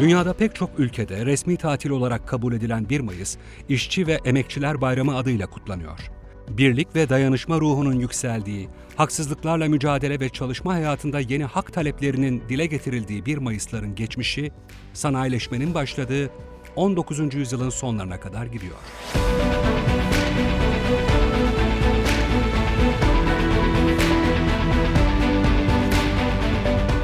Dünyada pek çok ülkede resmi tatil olarak kabul edilen 1 Mayıs, İşçi ve Emekçiler Bayramı adıyla kutlanıyor. Birlik ve dayanışma ruhunun yükseldiği, haksızlıklarla mücadele ve çalışma hayatında yeni hak taleplerinin dile getirildiği 1 Mayıs'ların geçmişi, sanayileşmenin başladığı 19. yüzyılın sonlarına kadar gidiyor.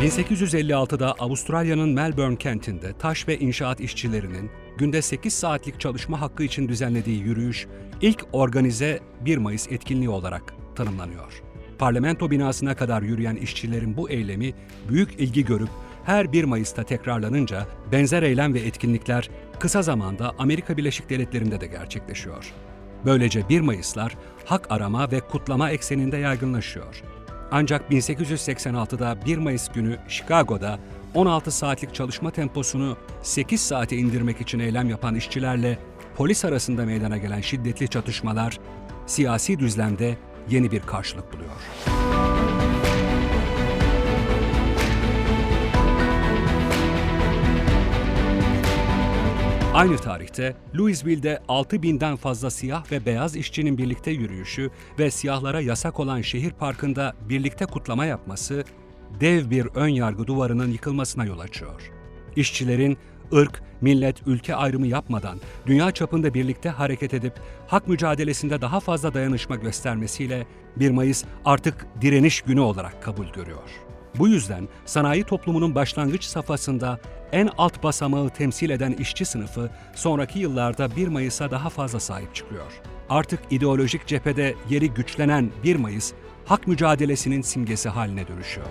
1856'da Avustralya'nın Melbourne kentinde taş ve inşaat işçilerinin günde 8 saatlik çalışma hakkı için düzenlediği yürüyüş ilk organize 1 Mayıs etkinliği olarak tanımlanıyor. Parlamento binasına kadar yürüyen işçilerin bu eylemi büyük ilgi görüp her 1 Mayıs'ta tekrarlanınca benzer eylem ve etkinlikler kısa zamanda Amerika Birleşik Devletleri'nde de gerçekleşiyor. Böylece 1 Mayıslar hak arama ve kutlama ekseninde yaygınlaşıyor. Ancak 1886'da 1 Mayıs günü Chicago'da 16 saatlik çalışma temposunu 8 saate indirmek için eylem yapan işçilerle polis arasında meydana gelen şiddetli çatışmalar siyasi düzlemde yeni bir karşılık buluyor. Aynı tarihte Louisville'de 6000'den fazla siyah ve beyaz işçinin birlikte yürüyüşü ve siyahlara yasak olan şehir parkında birlikte kutlama yapması dev bir ön yargı duvarının yıkılmasına yol açıyor. İşçilerin ırk, millet, ülke ayrımı yapmadan dünya çapında birlikte hareket edip hak mücadelesinde daha fazla dayanışma göstermesiyle 1 Mayıs artık direniş günü olarak kabul görüyor. Bu yüzden sanayi toplumunun başlangıç safhasında en alt basamağı temsil eden işçi sınıfı sonraki yıllarda 1 Mayıs'a daha fazla sahip çıkıyor. Artık ideolojik cephede yeri güçlenen 1 Mayıs, hak mücadelesinin simgesi haline dönüşüyor.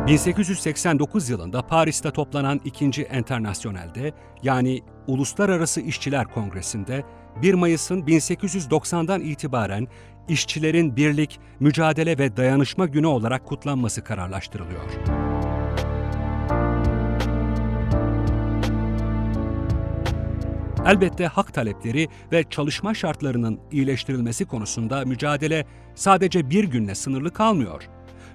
...1889 yılında Paris'te toplanan 2. Enternasyonel'de yani Uluslararası İşçiler Kongresi'nde 1 Mayıs'ın 1890'dan itibaren işçilerin birlik, mücadele ve dayanışma günü olarak kutlanması kararlaştırılıyor. Elbette hak talepleri ve çalışma şartlarının iyileştirilmesi konusunda mücadele sadece bir günle sınırlı kalmıyor.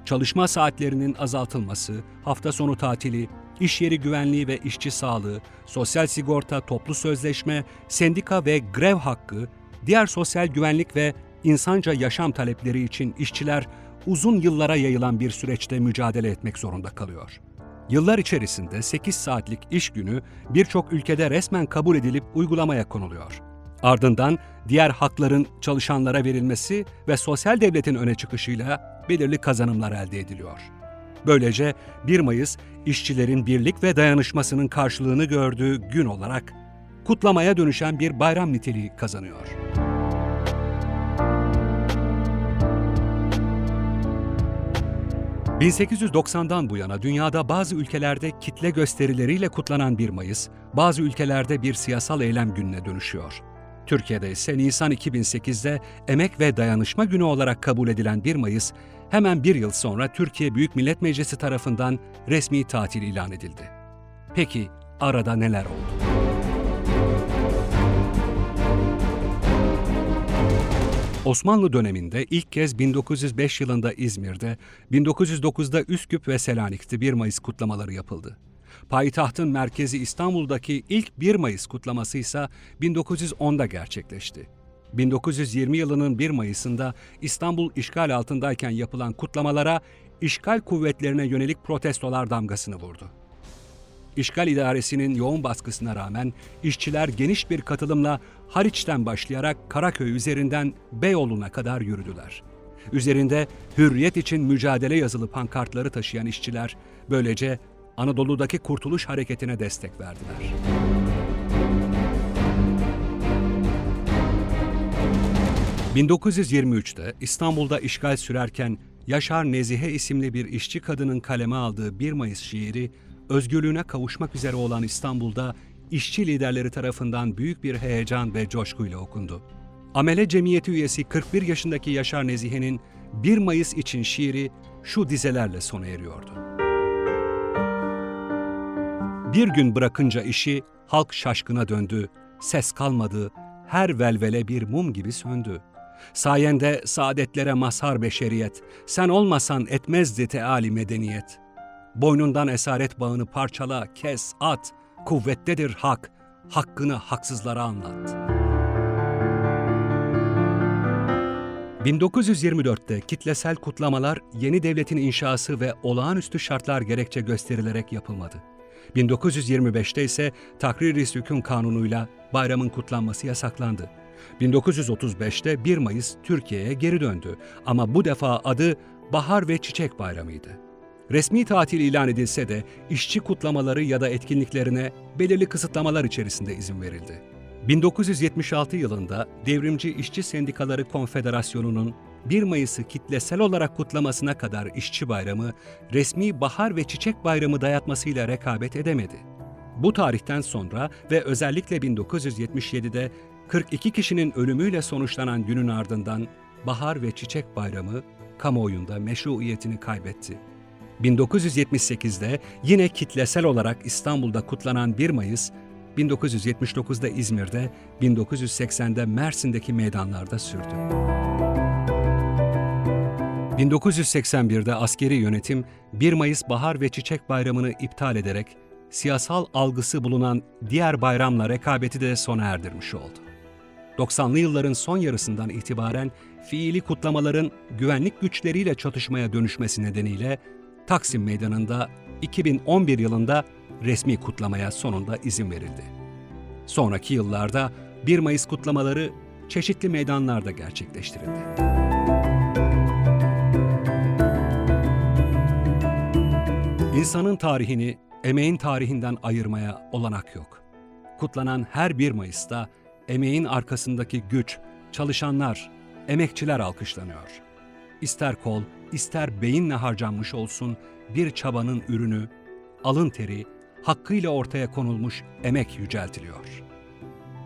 Çalışma saatlerinin azaltılması, hafta sonu tatili, iş yeri güvenliği ve işçi sağlığı, sosyal sigorta, toplu sözleşme, sendika ve grev hakkı, diğer sosyal güvenlik ve insanca yaşam talepleri için işçiler uzun yıllara yayılan bir süreçte mücadele etmek zorunda kalıyor. Yıllar içerisinde 8 saatlik iş günü birçok ülkede resmen kabul edilip uygulamaya konuluyor. Ardından diğer hakların çalışanlara verilmesi ve sosyal devletin öne çıkışıyla belirli kazanımlar elde ediliyor. Böylece 1 Mayıs işçilerin birlik ve dayanışmasının karşılığını gördüğü gün olarak kutlamaya dönüşen bir bayram niteliği kazanıyor. ...1890'dan bu yana dünyada bazı ülkelerde kitle gösterileriyle kutlanan 1 Mayıs, bazı ülkelerde bir siyasal eylem gününe dönüşüyor. Türkiye'de ise Nisan 2008'de Emek ve Dayanışma Günü olarak kabul edilen 1 Mayıs, hemen bir yıl sonra Türkiye Büyük Millet Meclisi tarafından resmi tatil ilan edildi. Peki arada neler oldu? Osmanlı döneminde ilk kez 1905 yılında İzmir'de, 1909'da Üsküp ve Selanik'te 1 Mayıs kutlamaları yapıldı. Payitahtın merkezi İstanbul'daki ilk 1 Mayıs kutlaması ise 1910'da gerçekleşti. 1920 yılının 1 Mayıs'ında İstanbul işgal altındayken yapılan kutlamalara işgal kuvvetlerine yönelik protestolar damgasını vurdu. İşgal idaresinin yoğun baskısına rağmen işçiler geniş bir katılımla Haliç'ten başlayarak Karaköy üzerinden Beyoğlu'na kadar yürüdüler. Üzerinde hürriyet için mücadele yazılı pankartları taşıyan işçiler böylece Anadolu'daki kurtuluş hareketine destek verdiler. ...1923'te İstanbul'da işgal sürerken Yaşar Nezihe isimli bir işçi kadının kaleme aldığı 1 Mayıs şiiri... ...özgürlüğüne kavuşmak üzere olan İstanbul'da işçi liderleri tarafından büyük bir heyecan ve coşkuyla okundu. Amele Cemiyeti üyesi 41 yaşındaki Yaşar Nezihe'nin 1 Mayıs için şiiri şu dizelerle sona eriyordu. Bir gün bırakınca işi halk şaşkına döndü, ses kalmadı, her velvele bir mum gibi söndü. Sayende saadetlere mazhar beşeriyet, sen olmasan etmezdi teali medeniyet. Boynundan esaret bağını parçala, kes, at, kuvvettedir hak, hakkını haksızlara anlat. 1924'te kitlesel kutlamalar yeni devletin inşası ve olağanüstü şartlar gerekçe gösterilerek yapılmadı. 1925'te ise Takrir-i Sükun Kanunu'yla bayramın kutlanması yasaklandı. 1935'te 1 Mayıs Türkiye'ye geri döndü ama bu defa adı Bahar ve Çiçek Bayramı'ydı. Resmi tatil ilan edilse de işçi kutlamaları ya da etkinliklerine belirli kısıtlamalar içerisinde izin verildi. 1976 yılında Devrimci İşçi Sendikaları Konfederasyonu'nun 1 Mayıs'ı kitlesel olarak kutlamasına kadar İşçi Bayramı, resmi Bahar ve Çiçek Bayramı dayatmasıyla rekabet edemedi. Bu tarihten sonra ve özellikle 1977'de 42 kişinin ölümüyle sonuçlanan günün ardından Bahar ve Çiçek Bayramı kamuoyunda meşruiyetini kaybetti. 1978'de yine kitlesel olarak İstanbul'da kutlanan 1 Mayıs, 1979'da İzmir'de, 1980'de Mersin'deki meydanlarda sürdü. 1981'de askeri yönetim 1 Mayıs Bahar ve Çiçek Bayramı'nı iptal ederek siyasal algısı bulunan diğer bayramla rekabeti de sona erdirmiş oldu. 90'lı yılların son yarısından itibaren fiili kutlamaların güvenlik güçleriyle çatışmaya dönüşmesi nedeniyle Taksim Meydanı'nda 2011 yılında resmi kutlamaya sonunda izin verildi. Sonraki yıllarda 1 Mayıs kutlamaları çeşitli meydanlarda gerçekleştirildi. İnsanın tarihini emeğin tarihinden ayırmaya olanak yok. Kutlanan her 1 Mayıs'ta emeğin arkasındaki güç, çalışanlar, emekçiler alkışlanıyor. İster kol, ister beyinle harcanmış olsun bir çabanın ürünü, alın teri, hakkıyla ortaya konulmuş emek yüceltiliyor.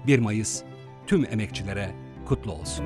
1 Mayıs tüm emekçilere kutlu olsun.